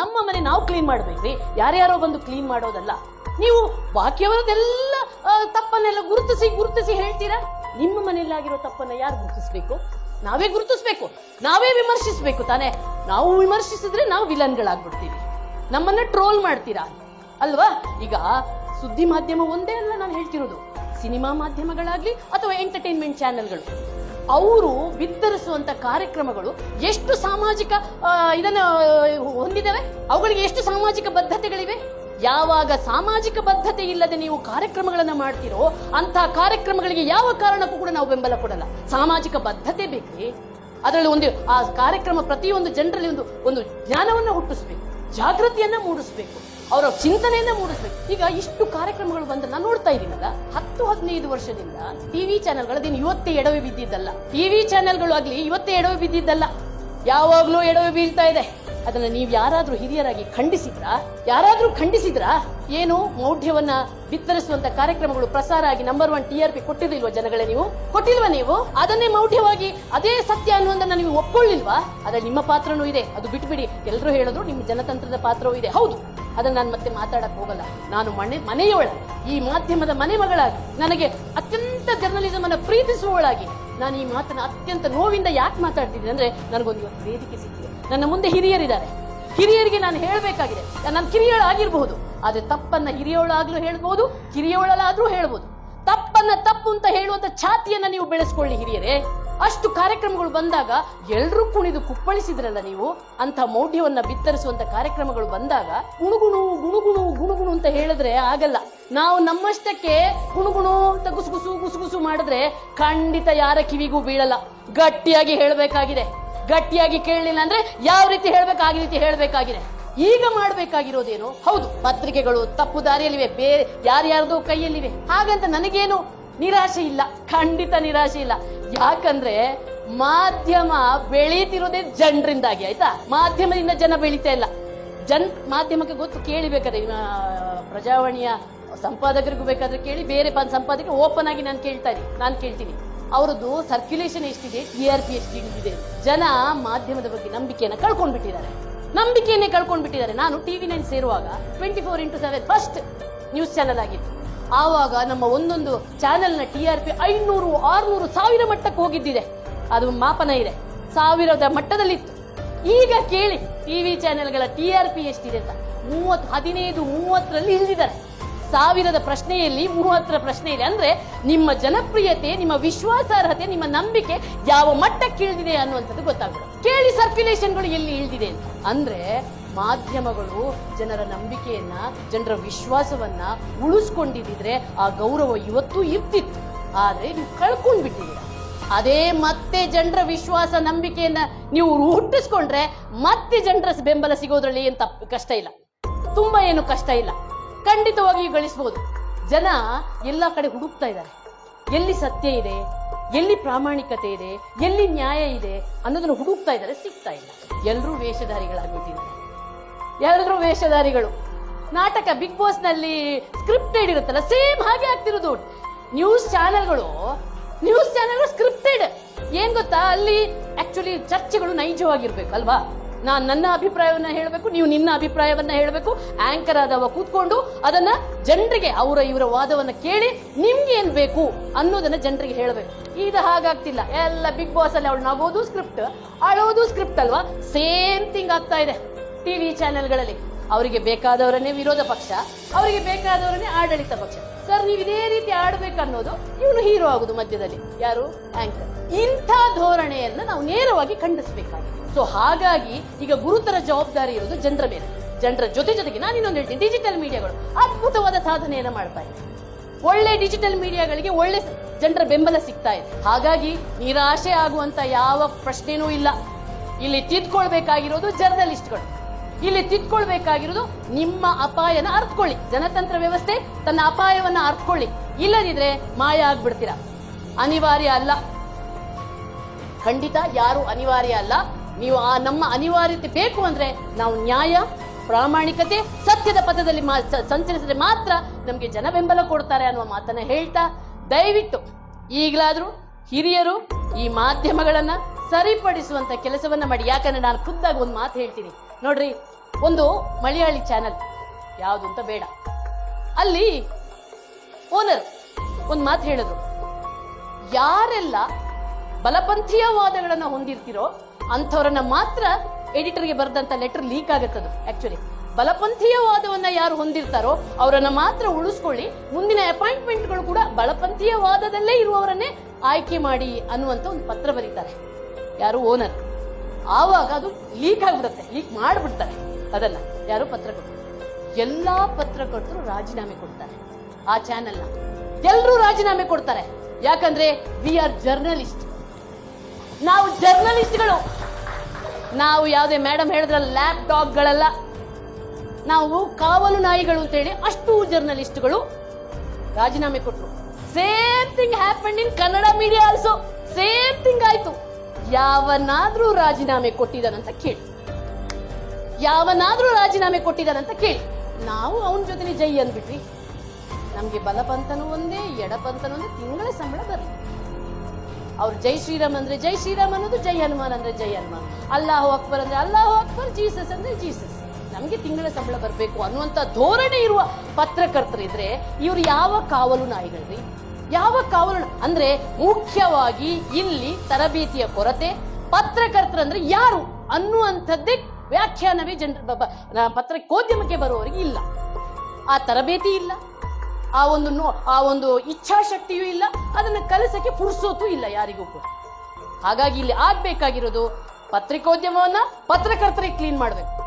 ನಮ್ಮ ಮನೆ ನಾವು ಕ್ಲೀನ್ ಮಾಡ್ಬೇಕ್ರಿ ಯಾರ್ಯಾರೋ ಬಂದು ಕ್ಲೀನ್ ಮಾಡೋದಲ್ಲ. ನೀವು ಬಾಕಿಯವರದೆಲ್ಲ ತಪ್ಪನ್ನೆಲ್ಲ ಗುರುತಿಸಿ ಗುರುತಿಸಿ ಹೇಳ್ತೀರಾ? ನಿಮ್ಮ ಮನೆಯಲ್ಲಾಗಿರೋ ತಪ್ಪನ್ನ ಯಾರು ಗುರುತಿಸ್ಬೇಕು? ನಾವೇ ಗುರುತಿಸ್ಬೇಕು. ನಾವೇ ವಿಮರ್ಶಿಸ್ಬೇಕು ತಾನೇ. ನಾವು ವಿಮರ್ಶಿಸಿದ್ರೆ ನಾವು ವಿಲನ್ಗಳಾಗ್ಬಿಡ್ತೀವಿ. ನಮ್ಮನ್ನ ಟ್ರೋಲ್ ಮಾಡ್ತೀರಾ? ಅಲ್ವಾ? ಈಗ ಸುದ್ದಿ ಮಾಧ್ಯಮ ಒಂದೇ ಅಲ್ಲ ನಾನು ಹೇಳ್ತಿರೋದು. ಸಿನಿಮಾ ಮಾಧ್ಯಮಗಳಾಗ್ಲಿ ಅಥವಾ ಎಂಟರ್ಟೈನ್ಮೆಂಟ್ ಚಾನೆಲ್ಗಳು ಅವರು ಬಿತ್ತರಿಸುವಂತ ಕಾರ್ಯಕ್ರಮಗಳು ಎಷ್ಟು ಸಾಮಾಜಿಕ ಇದನ್ನ ಆ, ಹೊಂದಿದವೆ ಅವುಗಳಿಗೆ ಎಷ್ಟು ಸಾಮಾಜಿಕ ಬದ್ಧತೆಗಳಿವೆ? ಯಾವಾಗ ಸಾಮಾಜಿಕ ಬದ್ಧತೆ ಇಲ್ಲದೆ ನೀವು ಕಾರ್ಯಕ್ರಮಗಳನ್ನು ಮಾಡ್ತೀರೋ ಅಂತ ಕಾರ್ಯಕ್ರಮಗಳಿಗೆ ಯಾವ ಕಾರಣಕ್ಕೂ ಕೂಡ ನಾವು ಬೆಂಬಲ ಕೊಡಲ್ಲ. ಸಾಮಾಜಿಕ ಬದ್ಧತೆ ಬೇಕ್ರಿ. ಅದರಲ್ಲಿ ಒಂದು ಆ ಕಾರ್ಯಕ್ರಮ ಪ್ರತಿಯೊಂದು ಜನರಲ್ಲಿ ಒಂದು ಒಂದು ಜ್ಞಾನವನ್ನು ಹುಟ್ಟಿಸ್ಬೇಕು. ಜಾಗೃತಿಯನ್ನ ಮೂಡಿಸ್ಬೇಕು, ಅವರ ಚಿಂತನೆಯನ್ನ ಮೂಡಿಸ್ಬೇಕು. ಈಗ ಇಷ್ಟು ಕಾರ್ಯಕ್ರಮಗಳು ಬಂದ್ರೆ ನಾನು ನೋಡ್ತಾ ಇದ್ದೀನಲ್ಲ, ಹತ್ತು, ಹದಿನೈದು ವರ್ಷದಿಂದ ಟಿವಿ ಚಾನೆಲ್ಗಳು ಅದೇನು ಇವತ್ತೇ ಎಡವೆ ಬಿದ್ದಿದ್ದಲ್ಲ. ಟಿವಿ ಚಾನೆಲ್ಗಳು ಆಗ್ಲಿ ಇವತ್ತೇ ಎಡವೆ ಬಿದ್ದಿದ್ದಲ್ಲ. ಯಾವಾಗ್ಲೂ ಎಡವೆ ಬೀಳ್ತಾ ಇದೆ. ಅದನ್ನ ನೀವು ಯಾರಾದ್ರೂ ಹಿರಿಯರಾಗಿ ಖಂಡಿಸಿದ್ರಾ? ಯಾರಾದ್ರೂ ಖಂಡಿಸಿದ್ರಾ? ಏನು ಮೌಢ್ಯವನ್ನ ಬಿತ್ತರಿಸುವಂತ ಕಾರ್ಯಕ್ರಮಗಳು ಪ್ರಸಾರ ಆಗಿ number one T R P ಕೊಟ್ಟಿರಲಿಲ್ವ ಜನಗಳೇ ನೀವು? ಕೊಟ್ಟಿಲ್ವಾ ನೀವು? ಅದನ್ನೇ ಮೌಢ್ಯವಾಗಿ ಅದೇ ಸತ್ಯ ಅನ್ನುವಂದನ್ನ ನೀವು ಒಪ್ಕೊಳ್ಳಿಲ್ವಾ? ಅದ್ರಲ್ಲಿ ನಿಮ್ಮ ಪಾತ್ರನೂ ಇದೆ. ಅದು ಬಿಟ್ಬಿಡಿ ಎಲ್ಲರೂ ಹೇಳಿದ್ರು ನಿಮ್ಮ ಜನತಂತ್ರದ ಪಾತ್ರವೂ ಇದೆ. ಹೌದು, ಅದನ್ನ ನಾನು ಮತ್ತೆ ಮಾತಾಡಕ್ ಹೋಗಲ್ಲ. ನಾನು ಮನೆ ಮನೆಯೊಳ ಈ ಮಾಧ್ಯಮದ ಮನೆ ಮಗಳಾಗಿ ನನಗೆ ಅತ್ಯಂತ ಜರ್ನಲಿಸಮ್ ಅನ್ನು ಪ್ರೀತಿಸುವವಳಾಗಿ, ನಾನು ಈ ಮಾತನ್ನ ಅತ್ಯಂತ ನೋವಿಂದ ಯಾಕೆ ಮಾತಾಡ್ತಿದ್ದೀನಿ ಅಂದ್ರೆ, ನನಗೊಂದು ವೇದಿಕೆ ಸಿಕ್ಕಿದೆ. ನನ್ನ ಮುಂದೆ ಹಿರಿಯರಿದ್ದಾರೆ. ಹಿರಿಯರಿಗೆ ನಾನು ಹೇಳಬೇಕಾಗಿದೆ. ನಾನು ಕಿರಿಯಳಾಗಿರಬಹುದು. ಆದರೆ ತಪ್ಪನ್ನ ಹಿರಿಯವಳಾಗ್ಲೂ ಹೇಳ್ಬೋದು ಕಿರಿಯವಳಾದ್ರೂ ಹೇಳ್ಬೋದು. ತಪ್ಪನ್ನ ತಪ್ಪು ಅಂತ ಹೇಳುವಂತ ಛಾತಿಯನ್ನ ನೀವು ಬೆಳೆಸ್ಕೊಳ್ಳಿ ಹಿರಿಯರೇ. ಅಷ್ಟು ಕಾರ್ಯಕ್ರಮಗಳು ಬಂದಾಗ ಎಲ್ಲರೂ ಕುಣಿದು ಕುಪ್ಪಳಿಸಿದ್ರಲ್ಲ ನೀವು? ಅಂತ ಮೌಢ್ಯವನ್ನ ಬಿತ್ತರಿಸುವಂತ ಕಾರ್ಯಕ್ರಮಗಳು ಬಂದಾಗ ಗುಣುಗುಣು ಗುಣುಗುಣು ಗುಣುಗುಣು ಅಂತ ಹೇಳಿದ್ರೆ ಆಗಲ್ಲ. ನಾವು ನಮ್ಮಷ್ಟಕ್ಕೆ ಗುಣುಗುಣು ಅಂತ ಗುಸುಗುಸು ಗುಸುಗುಸು ಮಾಡಿದ್ರೆ ಖಂಡಿತ ಯಾರ ಕಿವಿಗೂ ಬೀಳಲ್ಲ. ಗಟ್ಟಿಯಾಗಿ ಹೇಳಬೇಕಾಗಿದೆ. ಗಟ್ಟಿಯಾಗಿ ಕೇಳಲಿಲ್ಲ ಅಂದ್ರೆ ಯಾವ ರೀತಿ ಹೇಳ್ಬೇಕು ಆ ರೀತಿ ಹೇಳಬೇಕಾಗಿದೆ. ಈಗ ಮಾಡಬೇಕಾಗಿರೋದೇನು? ಹೌದು, ಪತ್ರಿಕೆಗಳು, ತಪ್ಪು ದಾರಿಯಲ್ಲಿವೆ, ಬೇರೆ ಯಾರ್ಯಾರ್ದು ಕೈಯಲ್ಲಿವೆ. ಹಾಗಂತ ನನಗೇನು ನಿರಾಶೆ ಇಲ್ಲ, ಖಂಡಿತ ನಿರಾಶೆ ಇಲ್ಲ. ಯಾಕಂದ್ರೆ ಮಾಧ್ಯಮ ಬೆಳೀತಿರೋದೇ ಜನರಿಂದಾಗಿ, ಆಯ್ತಾ? ಮಾಧ್ಯಮದಿಂದ ಜನ ಬೆಳೀತಾ ಇಲ್ಲ. ಜನ್ ಮಾಧ್ಯಮಕ್ಕೆ ಗೊತ್ತು ಕೇಳಿಬೇಕಾದ್ರೆ ಪ್ರಜಾವಾಣಿಯ ಸಂಪಾದಕರಿಗೂ ಬೇಕಾದ್ರೆ ಕೇಳಿ, ಬೇರೆ ಸಂಪಾದಕ ಓಪನ್ ಆಗಿ ನಾನು ಕೇಳ್ತಾ ಇದ್ದೀನಿ, ನಾನು ಕೇಳ್ತೀನಿ. ಅವರದ್ದು ಸರ್ಕ್ಯುಲೇಷನ್ ಎಷ್ಟಿದೆ? ಟಿ ಆರ್ ಪಿ ಎಷ್ಟು ಇಳಿದಿದೆ ಜನ ಮಾಧ್ಯಮದ ಬಗ್ಗೆ ನಂಬಿಕೆಯನ್ನು ಕಳ್ಕೊಂಡ್ಬಿಟ್ಟಿದ್ದಾರೆ. ನಂಬಿಕೆಯನ್ನೇ ಕಳ್ಕೊಂಡ್ಬಿಟ್ಟಿದ್ದಾರೆ. ನಾನು T V nine ಸೇರುವಾಗ twenty four into seven first news channel ಆಗಿತ್ತು. ಆವಾಗ ನಮ್ಮ ಒಂದೊಂದು ಚಾನೆಲ್ನ ಟಿ ಆರ್ ಪಿ ಐನೂರು, ಆರುನೂರು ಸಾವಿರ ಮಟ್ಟಕ್ಕೆ ಹೋಗಿದ್ದಿದೆ. ಅದು ಮಾಪನ ಇದೆ. ಸಾವಿರದ ಮಟ್ಟದಲ್ಲಿತ್ತು. ಈಗ ಕೇಳಿ ಟಿ ವಿ ಚಾನೆಲ್ಗಳ ಟಿ ಆರ್ ಪಿ ಎಷ್ಟಿದೆ ಅಂತ. ಮೂವತ್ತು ಹದಿನೈದು, ಮೂವತ್ತರಲ್ಲಿ ಇಳಿದಿದ್ದಾರೆ. ಸಾವಿರದ ಪ್ರಶ್ನೆಯಲ್ಲಿ, ಮೂವತ್ತರ ಪ್ರಶ್ನೆ ಇದೆ ಅಂದ್ರೆ ನಿಮ್ಮ ಜನಪ್ರಿಯತೆ, ನಿಮ್ಮ ವಿಶ್ವಾಸಾರ್ಹತೆ, ನಿಮ್ಮ ನಂಬಿಕೆ ಯಾವ ಮಟ್ಟಕ್ಕೆ ಇಳಿದಿದೆ ಅನ್ನುವಂಥದ್ದು ಗೊತ್ತಾಗುತ್ತೆ ಕೇಳಿ ಸರ್ಕ್ಯುಲೇಷನ್ಗಳು ಎಲ್ಲಿ ಇಳಿದಿದೆ ಅಂತ. ಅಂದ್ರೆ ಮಾಧ್ಯಮಗಳು ಜನರ ನಂಬಿಕೆಯನ್ನ, ಜನರ ವಿಶ್ವಾಸವನ್ನ ಉಳಿಸ್ಕೊಂಡಿದ್ದಿದ್ರೆ ಆ ಗೌರವ ಇವತ್ತೂ ಇರ್ತಿತ್ತು. ಆದರೆ ನೀವು ಕಳ್ಕೊಂಡ್ಬಿಟ್ಟಿದ್ದೀರ. ಅದೇ ಮತ್ತೆ ಜನರ ವಿಶ್ವಾಸ, ನಂಬಿಕೆಯನ್ನ ನೀವು ಹುಟ್ಟಿಸ್ಕೊಂಡ್ರೆ ಮತ್ತೆ ಜನರ ಬೆಂಬಲ ಸಿಗೋದ್ರಲ್ಲಿ ಏನು ತಪ್ಪು ಕಷ್ಟ ಇಲ್ಲ. ತುಂಬಾ ಏನು ಕಷ್ಟ ಇಲ್ಲ. ಖಂಡಿತವಾಗಿಯೂ ಗಳಿಸಬಹುದು ಜನ ಎಲ್ಲ ಕಡೆ ಹುಡುಕ್ತಾ ಇದ್ದಾರೆ. ಎಲ್ಲಿ ಸತ್ಯ ಇದೆ, ಎಲ್ಲಿ ಪ್ರಾಮಾಣಿಕತೆ ಇದೆ, ಎಲ್ಲಿ ನ್ಯಾಯ ಇದೆ ಅನ್ನೋದನ್ನು ಹುಡುಕ್ತಾ ಇದ್ದಾರೆ, ಸಿಗ್ತಾ ಇಲ್ಲ. ಎಲ್ಲರೂ ವೇಷಧಾರಿಗಳಾಗಿಬಿಟ್ಟಿದ್ದಾರೆ. ಎಲ್ಲರೂ ವೇಷಧಾರಿಗಳು. ನಾಟಕ ಬಿಗ್ ಬಾಸ್ನಲ್ಲಿ ಸ್ಕ್ರಿಪ್ಟೆಡ್ ಇರುತ್ತಲ್ಲ ಸೇಮ್ ಹಾಗೆ ಆಗ್ತಿರೋದು. ನ್ಯೂಸ್ ಚಾನೆಲ್ಗಳು ನ್ಯೂಸ್ ಚಾನೆಲ್ಗಳು ಸ್ಕ್ರಿಪ್ಟೆಡ್ ಏನ್ ಗೊತ್ತಾ? ಅಲ್ಲಿ ಆಕ್ಚುಲಿ ಚರ್ಚೆಗಳು ನೈಜವಾಗಿರ್ಬೇಕು, ಅಲ್ವಾ? ನಾನ್ ನನ್ನ ಅಭಿಪ್ರಾಯವನ್ನ ಹೇಳಬೇಕು, ನೀವು ನಿನ್ನ ಅಭಿಪ್ರಾಯವನ್ನ ಹೇಳಬೇಕು. ಆಂಕರ್ ಆದವ ಕೂತ್ಕೊಂಡು ಅದನ್ನ ಜನರಿಗೆ ಅವರ ಇವರ ವಾದವನ್ನ ಕೇಳಿ ನಿಮ್ಗೆ ಏನ್ ಬೇಕು ಅನ್ನೋದನ್ನ ಜನರಿಗೆ ಹೇಳಬೇಕು. ಇದು ಹಾಗಾಗ್ತಿಲ್ಲ. ಎಲ್ಲ ಬಿಗ್ ಬಾಸ್ ಅಲ್ಲಿ ಅವಳು ನಗೋದು ಸ್ಕ್ರಿಪ್ಟ್ ಅಳೋದು ಸ್ಕ್ರಿಪ್ಟ್ ಅಲ್ವಾ? ಸೇಮ್ ಥಿಂಗ್ ಆಗ್ತಾ ಇದೆ ಟಿವಿ ಚಾನೆಲ್ಗಳಲ್ಲಿ ಅವರಿಗೆ ಬೇಕಾದವರನ್ನೇ ವಿರೋಧ ಪಕ್ಷ, ಅವರಿಗೆ ಬೇಕಾದವರನ್ನೇ ಆಡಳಿತ ಪಕ್ಷ. ಸರ್ ನೀವು ಇದೇ ರೀತಿ ಆಡ್ಬೇಕನ್ನೋದು ಇವನು ಹೀರೋ ಆಗುದು ಮಧ್ಯದಲ್ಲಿ. ಯಾರು? ಆಂಕರ್ ಇಂಥ ಧೋರಣೆಯನ್ನು ನಾವು ನೇರವಾಗಿ ಖಂಡಿಸಬೇಕಾಗಿದೆ. ಸೊ ಹಾಗಾಗಿ ಈಗ ಗುರುತರ ಜವಾಬ್ದಾರಿ ಇರೋದು ಜನರ ಮೇಲೆ. ಜನರ ಜೊತೆ ಜೊತೆಗೆ ನಾನು ಇನ್ನೊಂದು ಹೇಳ್ತೀನಿ ಡಿಜಿಟಲ್ ಮೀಡಿಯಾಗಳು ಅದ್ಭುತವಾದ ಸಾಧನೆಯನ್ನು ಮಾಡ್ತಾ ಇದೆ. ಒಳ್ಳೆ ಡಿಜಿಟಲ್ ಮೀಡಿಯಾಗಳಿಗೆ ಒಳ್ಳೆ ಜನರ ಬೆಂಬಲ ಸಿಗ್ತಾ ಇದೆ. ಹಾಗಾಗಿ ನಿರಾಶೆ ಆಗುವಂತ ಯಾವ ಪ್ರಶ್ನೆನೂ ಇಲ್ಲ. ಇಲ್ಲಿ ತಿದ್ಕೊಳ್ಬೇಕಾಗಿರೋದು ಜರ್ನಲಿಸ್ಟ್ಗಳು ಇಲ್ಲಿ ತಿದ್ಕೊಳ್ಬೇಕಾಗಿರೋದು ನಿಮ್ಮ ಅಪಾಯನ ಅರ್ಥಕೊಳ್ಳಿ ಜನತಂತ್ರ ವ್ಯವಸ್ಥೆ ತನ್ನ ಅಪಾಯವನ್ನ ಅರ್ಥಕೊಳ್ಳಿ ಇಲ್ಲದಿದ್ರೆ ಮಾಯ ಆಗ್ಬಿಡ್ತೀರಾ? ಅನಿವಾರ್ಯ ಅಲ್ಲ. ಖಂಡಿತ ಯಾರು ಅನಿವಾರ್ಯ ಅಲ್ಲ. ನೀವು ಆ ನಮ್ಮ ಅನಿವಾರ್ಯತೆ ಬೇಕು ಅಂದ್ರೆ ನಾವು ನ್ಯಾಯ, ಪ್ರಾಮಾಣಿಕತೆ, ಸತ್ಯದ ಪಥದಲ್ಲಿ ಮಾ- ಸಂಚರಿಸಿದ್ರೆ ಮಾತ್ರ ನಮಗೆ ಜನ ಬೆಂಬಲ ಕೊಡ್ತಾರೆ ಅನ್ನುವ ಮಾತನ್ನ ಹೇಳ್ತಾ ದಯವಿಟ್ಟು ಈಗಲಾದರೂ ಹಿರಿಯರು ಈ ಮಾಧ್ಯಮಗಳನ್ನ ಸರಿಪಡಿಸುವಂತ ಕೆಲಸವನ್ನ ಮಾಡಿ. ಯಾಕಂದರೆ ನಾನು ಖುದ್ದಾಗಿ ಒಂದು ಮಾತು ಹೇಳ್ತೀನಿ. ನೋಡ್ರಿ, ಒಂದು ಮಲಯಾಳಿ ಚಾನಲ್, ಯಾವುದು ಅಂತ ಬೇಡ. ಅಲ್ಲಿ ಓನರ್ ಒಂದು ಮಾತು ಹೇಳಿದ್ರು. ಯಾರೆಲ್ಲ ಬಲಪಂಥೀಯ ವಾದಗಳನ್ನು ಹೊಂದಿರ್ತಿರೋ ಅಂಥವ್ರನ್ನ ಮಾತ್ರ ಎಡಿಟರ್ಗೆ ಬರೆದಂತ ಲೆಟರ್ ಲೀಕ್ ಆಗುತ್ತದು ಆಕ್ಚುಲಿ ಬಲಪಂಥೀಯ ವಾದವನ್ನ ಯಾರು ಹೊಂದಿರ್ತಾರೋ ಅವರನ್ನ ಮಾತ್ರ ಉಳಿಸ್ಕೊಳ್ಳಿ. ಮುಂದಿನ ಅಪಾಯಿಂಟ್ಮೆಂಟ್ಗಳು ಕೂಡ ಬಲಪಂಥೀಯ ವಾದದಲ್ಲೇ ಇರುವವರನ್ನೇ ಆಯ್ಕೆ ಮಾಡಿ ಅನ್ನುವಂತ ಒಂದು ಪತ್ರ ಬರೀತಾರೆ. ಯಾರು ಓನರ್. ಆವಾಗ ಅದು ಲೀಕ್ ಆಗ್ಬಿಡುತ್ತೆ, ಲೀಕ್ ಮಾಡಿಬಿಡ್ತಾರೆ ಅದನ್ನ. ಯಾರು ಪತ್ರಕರ್ತರು. ಎಲ್ಲಾ ಪತ್ರಕರ್ತರು ರಾಜೀನಾಮೆ ಕೊಡ್ತಾರೆ, ಆ ಚಾನೆಲ್ನ. ಎಲ್ಲರೂ ರಾಜೀನಾಮೆ ಕೊಡ್ತಾರೆ. ಯಾಕಂದ್ರೆ ವಿ ಆರ್ ಜರ್ನಲಿಸ್ಟ್ ನಾವು ಜರ್ನಲಿಸ್ಟ್ಗಳು ನಾವು ಯಾವುದೇ ಮೇಡಮ್ ಹೇಳಿದ್ರೆ ಲ್ಯಾಪ್ ಡಾಗ್ಗಳಲ್ಲ ನಾವು ಕಾವಲು ನಾಯಿಗಳು ಅಂತೇಳಿ ಅಷ್ಟು ಜರ್ನಲಿಸ್ಟ್ಗಳು ರಾಜೀನಾಮೆ ಕೊಟ್ಟರು same thing happen in Kannada media also same thing ಆಯ್ತು. ಯಾವನಾದ್ರೂ ರಾಜೀನಾಮೆ ಕೊಟ್ಟಿದ್ದಾನಂತ ಕೇಳಿ. ಯಾವನಾದ್ರೂ ರಾಜೀನಾಮೆ ಕೊಟ್ಟಿದ್ದಾನಂತ ಕೇಳಿ. ನಾವು ಅವನ ಜೊತೆನೆ ಜೈ ಅಂದ್ಬಿಟ್ರಿ ನಮ್ಗೆ ಬಲಪಂತನೂ ಒಂದೇ ಎಡಪಂತನೂ ಒಂದೇ, ತಿಂಗಳ ಸಂಬಳ ಬರಲಿ. ಅವ್ರು ಜೈ ಶ್ರೀರಾಮ್ ಅಂದ್ರೆ ಜೈ ಶ್ರೀರಾಮ್ ಅನ್ನೋದು ಜೈ ಹನುಮಾನ್ ಅಂದ್ರೆ ಜೈ ಹನುಮಾನ್. ಅಲ್ಲಾಹು ಅಕ್ಬರ್ ಅಂದ್ರೆ ಅಲ್ಲಾಹು ಅಕ್ಬರ್, ಜೀಸಸ್ ಅಂದ್ರೆ ಜೀಸಸ್. ನಮ್ಗೆ ತಿಂಗಳ ಸಂಬಳ ಬರಬೇಕು ಅನ್ನುವಂತ ಧೋರಣೆ ಇರುವ ಪತ್ರಕರ್ತರಿದ್ರೆ ಇವ್ರು ಯಾವ ಕಾವಲು ನಾಯಿಗಳ್ರಿ? ಯಾವ ಕಾವಲು ಅಂದ್ರೆ ಮುಖ್ಯವಾಗಿ ಇಲ್ಲಿ ತರಬೇತಿಯ ಕೊರತೆ ಪತ್ರಕರ್ತರಂದ್ರೆ ಯಾರು ಅನ್ನುವಂಥದ್ದೇ ವ್ಯಾಖ್ಯಾನವೇ ಜನ ಪತ್ರಕೋದ್ಯಮಕ್ಕೆ ಬರುವವರಿಗೆ ಇಲ್ಲ. ಆ ತರಬೇತಿ ಇಲ್ಲ. ಆ ಒಂದು ನೋ- ಆ ಒಂದು ಇಚ್ಛಾಶಕ್ತಿಯೂ ಇಲ್ಲ, ಅದನ್ನು ಕಲಿಸೋಕ್ಕೆ ಪುರ್ಸೋತು ಇಲ್ಲ ಯಾರಿಗೂ ಕೂಡ. ಹಾಗಾಗಿ ಇಲ್ಲಿ ಆಗ್ಬೇಕಾಗಿರೋದು ಪತ್ರಿಕೋದ್ಯಮವನ್ನ ಪತ್ರಕರ್ತರಿಗೆ ಕ್ಲೀನ್ ಮಾಡಬೇಕು.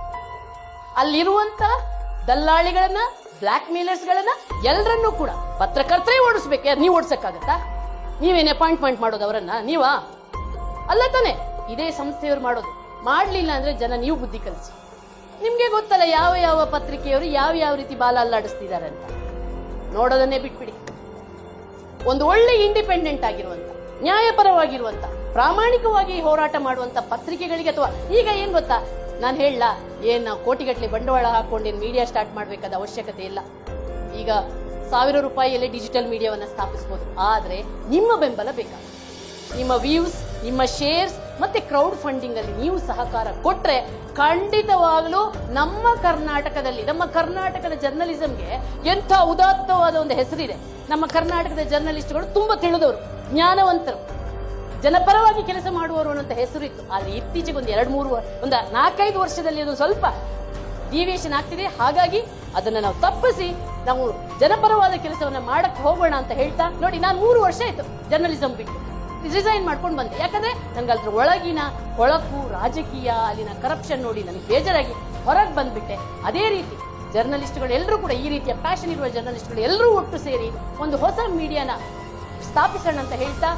ಅಲ್ಲಿರುವಂತ ದಲ್ಲಾಳಿಗಳನ್ನ ಬ್ಲ್ಯಾಕ್ ಮೇಲರ್ಸ್ಗಳನ್ನ ಎಲ್ಲರನ್ನೂ ಕೂಡ ಪತ್ರಕರ್ತರೇ ಓಡಿಸ್ಬೇಕು. ಯಾರು, ನೀವು ಓಡಿಸಕ್ಕಾಗತ್ತಾ? ನೀವೇನು ಅಪಾಯಿಂಟ್ಮೆಂಟ್ ಮಾಡೋದು ಅವರನ್ನ? ನೀವಾ? ಅಲ್ಲ ತಾನೆ, ಇದೇ ಸಂಸ್ಥೆಯವರು ಮಾಡೋದು. ಮಾಡಲಿಲ್ಲ ಅಂದ್ರೆ ಜನ ನೀವು ಬುದ್ಧಿ ಕಲಿಸಿ. ನಿಮಗೆ ಗೊತ್ತಲ್ಲ ಯಾವ ಯಾವ ಪತ್ರಿಕೆಯವರು ಯಾವ ಯಾವ ರೀತಿ ಬಾಲ ಅಲ್ಲಾಡಿಸ್ತಿದ್ದಾರೆ ಅಂತ. ನೋಡೋದನ್ನೇ ಬಿಟ್ಬಿಡಿ. ಒಂದು ಒಳ್ಳೆ ಇಂಡಿಪೆಂಡೆಂಟ್ ಆಗಿರುವಂತ, ನ್ಯಾಯಪರವಾಗಿರುವಂತ, ಪ್ರಾಮಾಣಿಕವಾಗಿ ಹೋರಾಟ ಮಾಡುವಂತ ಪತ್ರಿಕೆಗಳಿಗೆ ಅಥವಾ ಈಗ ಏನ್ ಗೊತ್ತಾ? ನಾನು ಹೇಳಲ್ಲ ಏನು ಕೋಟಿಗಟ್ಟಲೆ ಬಂಡವಾಳ ಹಾಕೊಂಡು ಏನ್ ಮೀಡಿಯಾ ಸ್ಟಾರ್ಟ್ ಮಾಡಬೇಕಾದ ಅವಶ್ಯಕತೆ ಇಲ್ಲ. ಈಗ ಸಾವಿರ ರೂಪಾಯಿಯಲ್ಲೇ ಡಿಜಿಟಲ್ ಮೀಡಿಯಾವನ್ನು ಸ್ಥಾಪಿಸ್ಬೋದು. ಆದರೆ ನಿಮ್ಮ ಬೆಂಬಲ ಬೇಕಾಗುತ್ತೆ. ನಿಮ್ಮ ವ್ಯೂಸ್ ನಿಮ್ಮ ಶೇರ್ಸ್ ಮತ್ತೆ ಕ್ರೌಡ್ ಫಂಡಿಂಗ್ ಅಲ್ಲಿ ನೀವು ಸಹಕಾರ ಕೊಟ್ರೆ ಖಂಡಿತವಾಗಲೂ ನಮ್ಮ ಕರ್ನಾಟಕದಲ್ಲಿ, ನಮ್ಮ ಕರ್ನಾಟಕದ ಜರ್ನಲಿಸಂಗೆ ಎಂಥ ಉದಾತ್ತವಾದ ಒಂದು ಹೆಸರಿದೆ. ನಮ್ಮ ಕರ್ನಾಟಕದ ಜರ್ನಲಿಸ್ಟ್ಗಳು ತುಂಬಾ ತಿಳಿದವರು, ಜ್ಞಾನವಂತರು. ಜನಪರವಾಗಿ ಕೆಲಸ ಮಾಡುವವರು ಅನ್ನೋಂಥ ಹೆಸರಿತ್ತು. ಆದ್ರೆ ಇತ್ತೀಚೆಗೆ ಒಂದು ಎರಡು ಮೂರು, ಒಂದು ನಾಲ್ಕೈದು ವರ್ಷದಲ್ಲಿ ಅದು ಸ್ವಲ್ಪ ಡಿವಿಯೇಷನ್ ಆಗ್ತಿದೆ. ಹಾಗಾಗಿ ಅದನ್ನ ನಾವು ತಪ್ಪಿಸಿ, ನಾವು ಜನಪರವಾದ ಕೆಲಸವನ್ನ ಮಾಡಕ್ಕೆ ಹೋಗೋಣ ಅಂತ ಹೇಳ್ತಾ, ನೋಡಿ, ನಾನು ಮೂರು ವರ್ಷ ಆಯ್ತು ಜರ್ನಲಿಸಂ ಬಿಟ್ಟು. ರಿಸೈನ್ ಮಾಡ್ಕೊಂಡು ಬಂದೆ. ಯಾಕಂದ್ರೆ ನನಗೆ ಅದ್ರ ಒಳಗಿನ ಕೊಳಕು, ರಾಜಕೀಯ, ಅಲ್ಲಿನ ಕರಪ್ಷನ್ ನೋಡಿ ನನಗೆ ಬೇಜಾರಾಗಿ ಹೊರಗೆ ಬಂದ್ಬಿಟ್ಟೆ. ಅದೇ ರೀತಿ ಜರ್ನಲಿಸ್ಟ್ಗಳು ಎಲ್ಲರೂ ಕೂಡ ಈ ರೀತಿಯ ಪ್ಯಾಷನ್ ಇರುವ ಜರ್ನಲಿಸ್ಟ್ಗಳು ಎಲ್ಲರೂ ಒಟ್ಟು ಸೇರಿ ಒಂದು ಹೊಸ ಮೀಡಿಯಾನ ಸ್ಥಾಪಿಸೋಣ ಅಂತ ಹೇಳ್ತಾ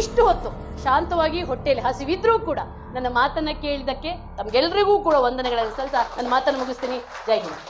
ಇಷ್ಟು ಹೊತ್ತು ಶಾಂತವಾಗಿ ಹೊಟ್ಟೆಯಲ್ಲಿ ಹಸಿವಿದ್ರೂ ಕೂಡ ನನ್ನ ಮಾತನ್ನ ಕೇಳಿದಕ್ಕೆ ತಮ್ಗೆಲ್ರಿಗೂ ಕೂಡ ವಂದನೆಗಳನ್ನು ಸಲ್ತಾ ನನ್ನ ಮಾತನ್ನು ಮುಗಿಸ್ತೀನಿ. ಜೈ ಹಿಂದ್.